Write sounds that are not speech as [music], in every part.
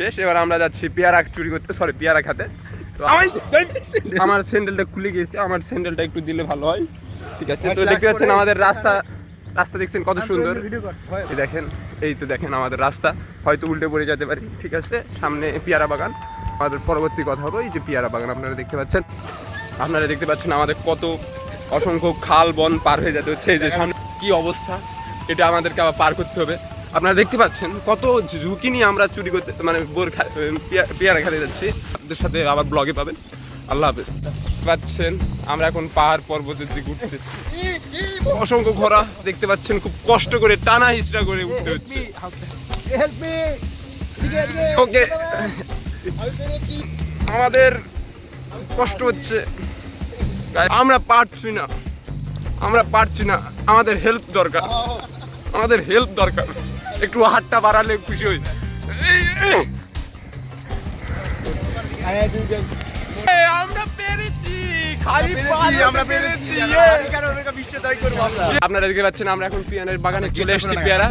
শেষ এবার আমরা যাচ্ছি পেয়ারা চুরি করতে সরি পেয়ারা খাতে। তো আমার স্যান্ডেলটা খুলে গেছে। আমার স্যান্ডেলটা একটু দিলে ভালো হয়। ঠিক আছে তো দেখতে পাচ্ছেন আমাদের রাস্তা রাস্তা দেখছেন কত সুন্দর। এই দেখেন এই তো দেখেন আমাদের রাস্তা। হয়তো উল্টে পড়ে যেতে পারি ঠিক আছে সামনে পেয়ারা বাগান। আমাদের পরবর্তী কথা হবে এই যে পেয়ারা বাগান আপনারা দেখতে পাচ্ছেন। আপনারা দেখতে পাচ্ছেন আমাদের কত অসংখ্য খাল বন পার হয়ে যেতে হচ্ছে। এই যে সামনে কি অবস্থা এটা আমাদেরকে আবার পার করতে হবে। আপনারা দেখতে পাচ্ছেন কত ঝুঁকি নিয়ে আমরা চুরি করতে মানে বোর পেয়ারা খেতে যাচ্ছি। আপনাদের সাথে আবার ব্লগে পাবেন। আল্লাহ হাফেজ। পাচ্ছেন আমরা এখন পাহাড় পর্বতের দিকে উঠতেছি। অসংখ্য ঘোড়া দেখতে পাচ্ছেন খুব কষ্ট করে টানা হিচড়া করে উঠতে হচ্ছে। ওকে। আমাদের কষ্ট হচ্ছে। আমরা পারছি না। আমরা পারছি না। আমাদের হেল্প দরকার। আমাদের হেল্প দরকার। একটু হাতটা বাড়ালে খুশি হই। এই, এই। এই, আমরা পেরেছি খালি পারলে আমরা পেরেছি। আপনারা দেখতে পাচ্ছেন আমরা এখন পিয়ানের বাগানে চলে এসেছি পেয়ারা।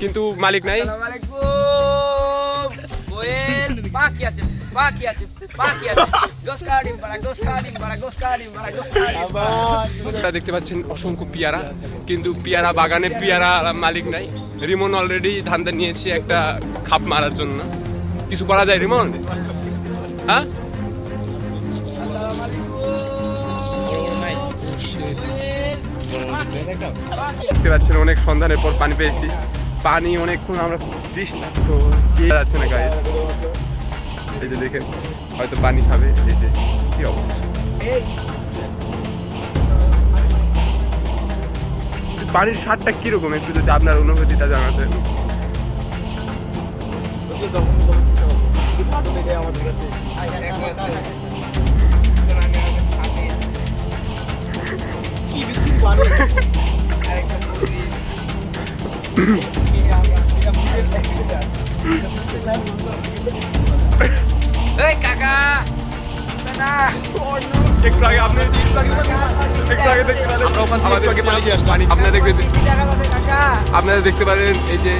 কিন্তু মালিক নাই। বাকি আছে। দেখতে পাচ্ছেন অসংখ্য পেয়ারা, কিন্তু পেয়ারা বাগানে পেয়ারা মালিক নাই। রিমন অলরেডি ধান্দা নিয়েছে একটা খাপ মারার জন্য। কিছু করা যায় রিমন? হ্যাঁ? দেখতে পাচ্ছেন অনেক সন্ধানের পর পানি পেয়েছি। পানি অনেকক্ষণ আমরা তৃষ্ণার্ত কে যাচ্ছে না গায়ে এই যে দেখেন হয়তো পানি খাবে এই যে কি অবস্থা? পানির স্বাদটা কীরকম? একটু যদি আপনার অনুভূতিটা জানাতেন। [laughs] [laughs] এই কাকা। একটু আগে আপনি একটু আগে দেখতে পারেন আমাদের পানি আপনারা দেখতে আপনারা পারেন এই যে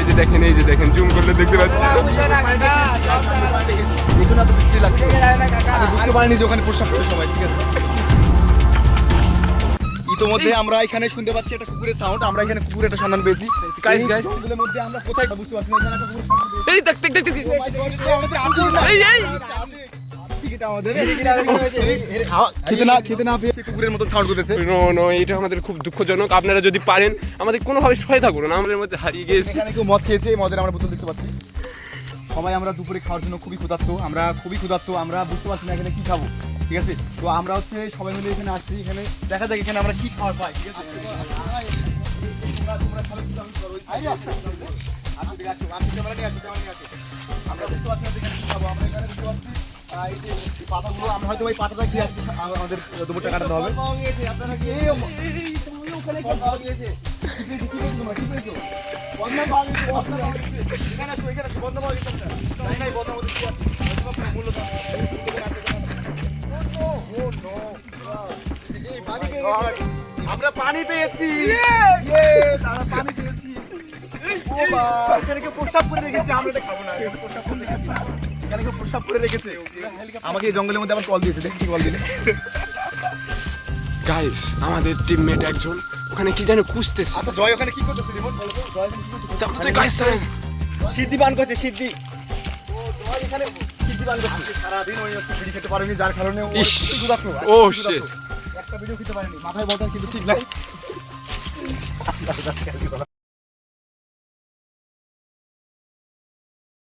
এই যে দেখেন এই যে দেখেন জুম করলে দেখতে পাচ্ছি না তো লাগছে। ওখানে পোশাক করে সবাই ঠিক আছে? ইতোমধ্যে আমরা এখানে শুনতে পাচ্ছি একটা কুকুরের সাউন্ড আমরা এখানে কুকুরের একটা সন্ধান পেয়েছি। এই guys. জঙ্গলের মধ্যে আমরা কোথায় বুঝতে পারছি না এই দেখ দেখ দেখ দেখ। আমাদের এই এই। টিকিট আমাদের খেতে না খেতে না পেয়ে কুকুরের মতো সাউন্ড করতেছে। নো নো এটা আমাদের খুব দুঃখজনক। আপনারা যদি পারেন আমাদের কোনোভাবে সহায়তা করুন আমাদের মধ্যে হারিয়ে গিয়েছি। এখানে কেউ মদ খেয়েছে মদের আমরা বোতল দেখতে পাচ্ছি। সবাই আমরা দুপুরে খাওয়ার জন্য খুবই ক্ষুধার্ত আমরা খুবই ক্ষুধার্ত আমরা বুঝতে পারছি না এখানে কি খাব। ঠিক আছে? তো আমরা হচ্ছে সবাই মিলে এখানে আসছি এখানে দেখা যাক এখানে আমরা কি খাবার পাই ঠিক আছে। আমরা এখানে কি খাব আমরা এখানে এই যে পাতাগুলো আমরা হয়তো ওই পাতাটা খেয়ে আসছি আমাদের দুপুরটা কাটাতে হবে। ওখানে। এখানে পাওয়া গেছে। নাই, নাই, কোনো মূল্য আমরা পানি পেয়েছি। পানি পেয়েছি প্রস্রাব করে রেখেছে আমরা এটা খাব না। প্রস্রাব করে রেখেছে। কেউ প্রস্রাব করে রেখেছে। আমাকে এই জঙ্গলের মধ্যে আবার কল দিয়েছে দেখি কি কল দিলে। গাইস আমাদের টিমমেট একজন ওখানে কি জানো খুঁজতেছে। আচ্ছা জয় ওখানে কি করতেছে রিমন বলো তো। জয় কি করতেছে? গাইস সিদ্ধি পান করছে সিদ্ধি। ও জয় এখানে সিদ্ধি পান সারাদিন ওই হচ্ছে বিড়ি খেতে পারেনি যার কারণে ও ও একটা ভিডিও খেতে পারেনি মাথায় বলতেন কিন্তু ঠিক নাই।